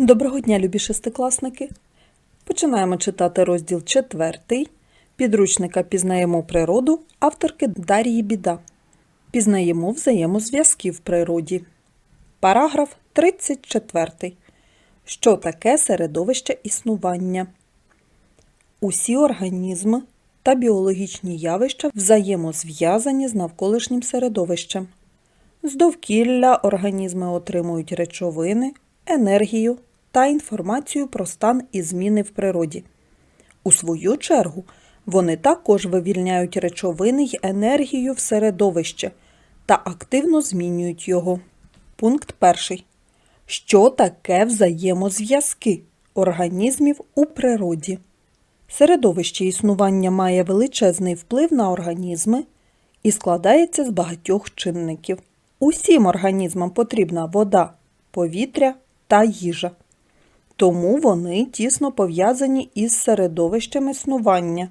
Доброго дня, любі шестикласники! Починаємо читати розділ 4 підручника Пізнаємо природу авторки Дар'ї Біда. Пізнаємо взаємозв'язки в природі. Параграф 34. Що таке середовище існування? Усі організми та біологічні явища взаємозв'язані з навколишнім середовищем. З довкілля організми отримують речовини, енергію та інформацію про стан і зміни в природі. У свою чергу, вони також вивільняють речовини й енергію в середовище та активно змінюють його. Пункт перший. Що таке взаємозв'язки організмів у природі? Середовище існування має величезний вплив на організми і складається з багатьох чинників. Усім організмам потрібна вода, повітря та їжа. Тому вони тісно пов'язані із середовищем існування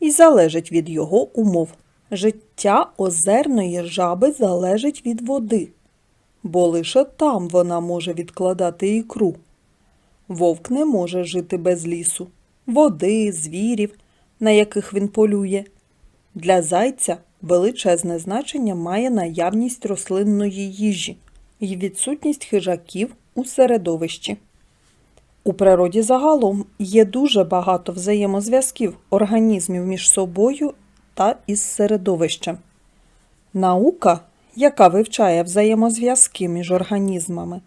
і залежать від його умов. Життя озерної жаби залежить від води, бо лише там вона може відкладати ікру. Вовк не може жити без лісу, води, звірів, на яких він полює. Для зайця величезне значення має наявність рослинної їжі і відсутність хижаків у середовищі. У природі загалом є дуже багато взаємозв'язків організмів між собою та із середовищем. Наука, яка вивчає взаємозв'язки між організмами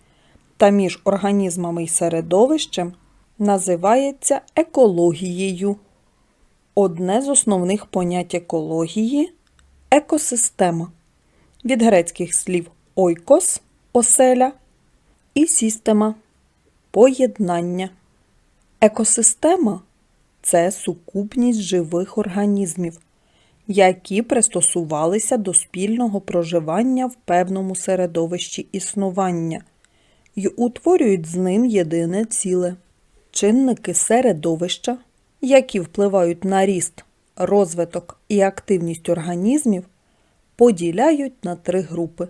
та між організмами і середовищем, називається екологією. Одне з основних понять екології екосистема. Від грецьких слів ойкос оселя і система поєднання. Екосистема це сукупність живих організмів, які пристосувалися до спільного проживання в певному середовищі існування і утворюють з ним єдине ціле. Чинники середовища, які впливають на ріст, розвиток і активність організмів, поділяють на три групи.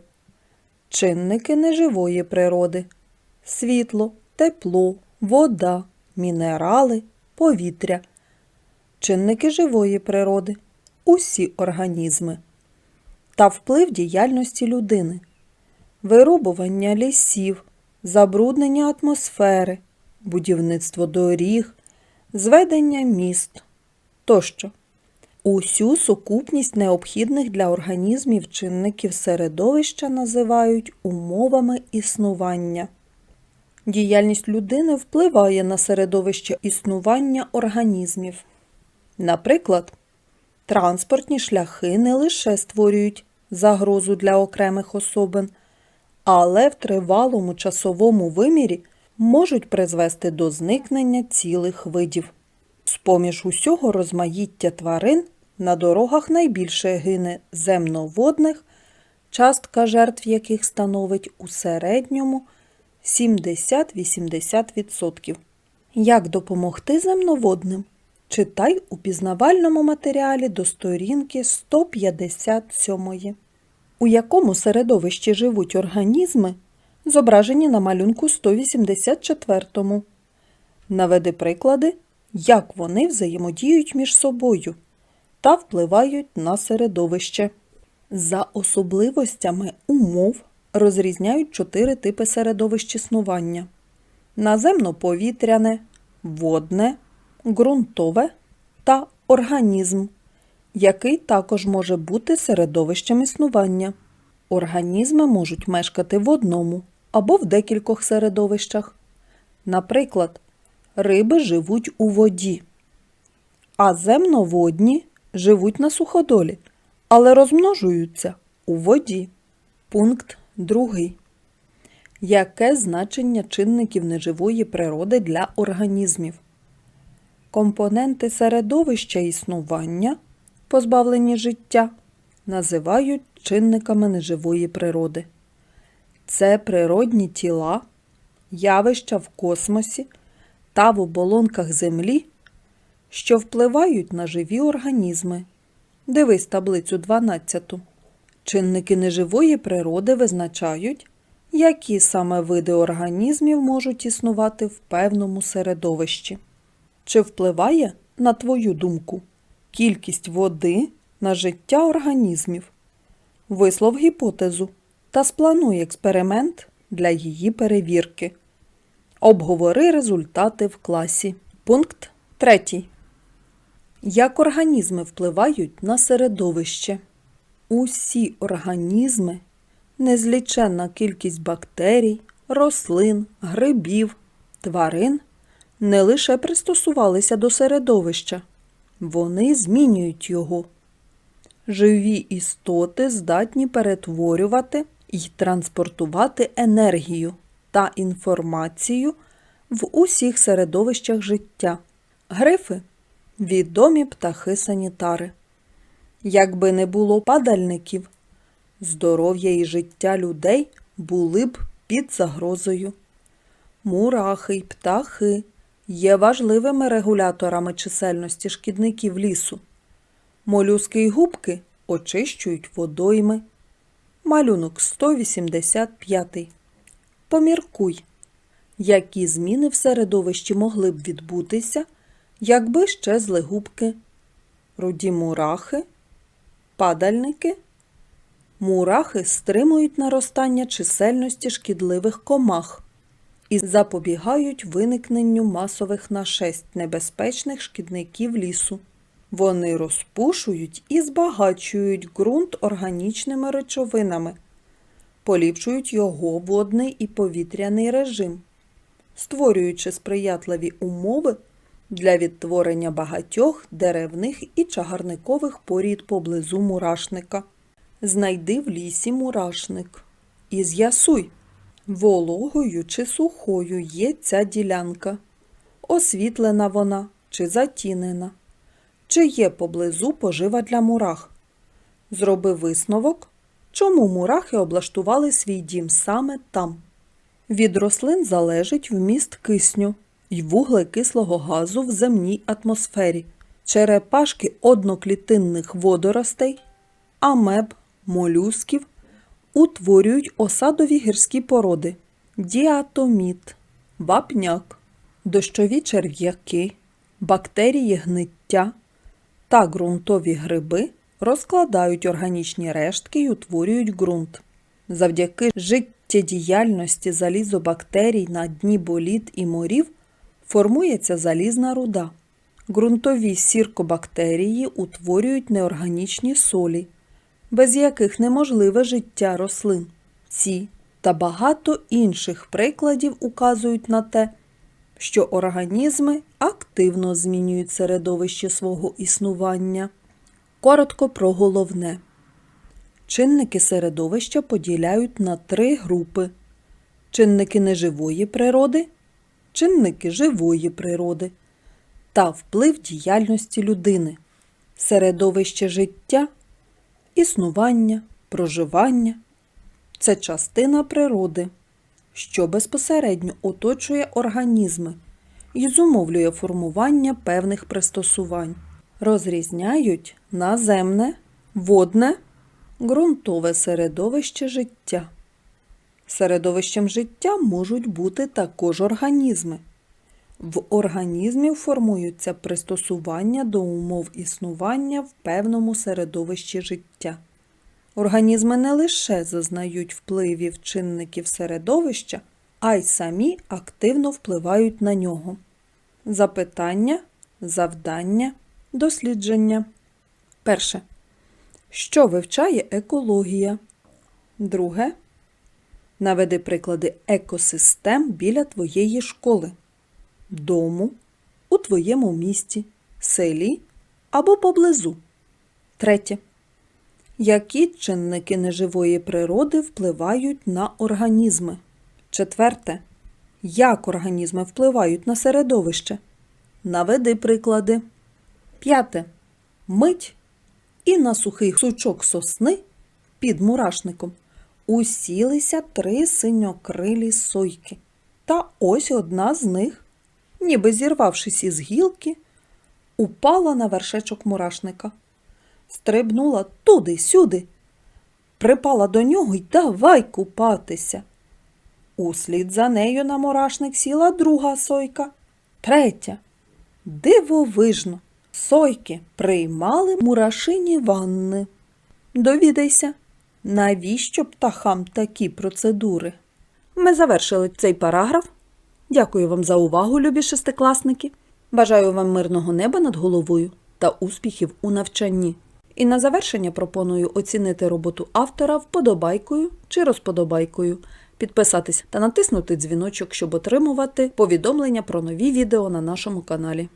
Чинники неживої природи світло, тепло, вода, мінерали, повітря. Чинники живої природи усі організми та вплив діяльності людини, вирубування лісів, забруднення атмосфери, будівництво доріг, зведення міст тощо. Усю сукупність необхідних для організмів чинників середовища називають умовами існування. Діяльність людини впливає на середовище існування організмів. Наприклад, транспортні шляхи не лише створюють загрозу для окремих особин, але в тривалому часовому вимірі можуть призвести до зникнення цілих видів. З-поміж усього розмаїття тварин на дорогах найбільше гине земноводних, частка жертв яких становить у середньому 70-80%. Як допомогти земноводним? Читай у пізнавальному матеріалі до сторінки 157. У якому середовищі живуть організми, зображені на малюнку 184. Наведи приклади, як вони взаємодіють між собою та впливають на середовище. За особливостями умов розрізняють чотири типи середовищ існування: наземно-повітряне, водне, ґрунтове та організм, який також може бути середовищем існування. Організми можуть мешкати в одному або в декількох середовищах. Наприклад, риби живуть у воді, а земноводні живуть на суходолі, але розмножуються у воді. Пункт 2. Яке значення чинників неживої природи для організмів? Компоненти середовища існування, позбавлені життя, називають чинниками неживої природи. Це природні тіла, явища в космосі та в оболонках Землі, що впливають на живі організми. Дивись таблицю 12. Чинники неживої природи визначають, Які саме види організмів можуть існувати в певному середовищі? Чи впливає, на твою думку, кількість води на життя організмів? Вислов гіпотезу та сплануй експеримент для її перевірки. Обговори результати в класі. Пункт 3. Як організми впливають на середовище? Усі організми, незліченна кількість бактерій, рослин, грибів, тварин не лише пристосувалися до середовища, вони змінюють його. Живі істоти здатні перетворювати і транспортувати енергію та інформацію в усіх середовищах життя. Грифи відомі птахи-санітари. Якби не було падальників, здоров'я і життя людей були б під загрозою. Мурахи й птахи є важливими регуляторами чисельності шкідників лісу. Молюски й губки очищують водойми. Малюнок 185. Поміркуй, які зміни в середовищі могли б відбутися, якби щезли губки, руді мурахи, падальники. Мурахи стримують наростання чисельності шкідливих комах і запобігають виникненню масових нашесть небезпечних шкідників лісу. Вони розпушують і збагачують ґрунт органічними речовинами, поліпшують його водний і повітряний режим, створюючи сприятливі умови для відтворення багатьох деревних і чагарникових порід поблизу мурашника. Знайди в лісі мурашник і з'ясуй, вологою чи сухою є ця ділянка, освітлена вона чи затінена, чи є поблизу пожива для мурах. Зроби висновок, чому мурахи облаштували свій дім саме там. Від рослин залежить вміст кисню і вуглекислого газу в земній атмосфері, черепашки одноклітинних водоростей, амеб, молюсків утворюють осадові гірські породи, діатоміт, вапняк, дощові черв'яки, бактерії гниття та ґрунтові гриби розкладають органічні рештки й утворюють ґрунт. Завдяки життєдіяльності залізобактерій на дні боліт і морів формується залізна руда. Ґрунтові сіркобактерії утворюють неорганічні солі, без яких неможливе життя рослин. Ці та багато інших прикладів указують на те, що організми активно змінюють середовище свого існування. Коротко про головне. Чинники середовища поділяють на три групи: чинники неживої природи, чинники живої природи та вплив діяльності людини, середовище життя, існування, проживання це частина природи, що безпосередньо оточує організми і зумовлює формування певних пристосувань. Розрізняють наземне, водне, ґрунтове середовище життя. Середовищем життя можуть бути також організми. В організмі формуються пристосування до умов існування в певному середовищі життя. Організми не лише зазнають впливів чинників середовища, а й самі активно впливають на нього. Запитання, завдання, дослідження. Перше. Що вивчає екологія? Друге. Наведи приклади екосистем біля твоєї школи, дому, у твоєму місті, селі або поблизу. Третє. Які чинники неживої природи впливають на організми? Четверте. Як організми впливають на середовище? Наведи приклади. П'яте. Мить і на сухий сучок сосни під мурашником усілися три синьокрилі сойки. Та ось одна з них, ніби зірвавшись із гілки, упала на вершечок мурашника, стрибнула туди-сюди, припала до нього й давай купатися. Услід за нею на мурашник сіла друга сойка. Третя. Дивовижно. Сойки приймали мурашині ванни. Довідайся, навіщо птахам такі процедури? Ми завершили цей параграф. Дякую вам за увагу, любі шестикласники. Бажаю вам мирного неба над головою та успіхів у навчанні. І на завершення пропоную оцінити роботу автора вподобайкою чи розподобайкою, підписатись та натиснути дзвіночок, щоб отримувати повідомлення про нові відео на нашому каналі.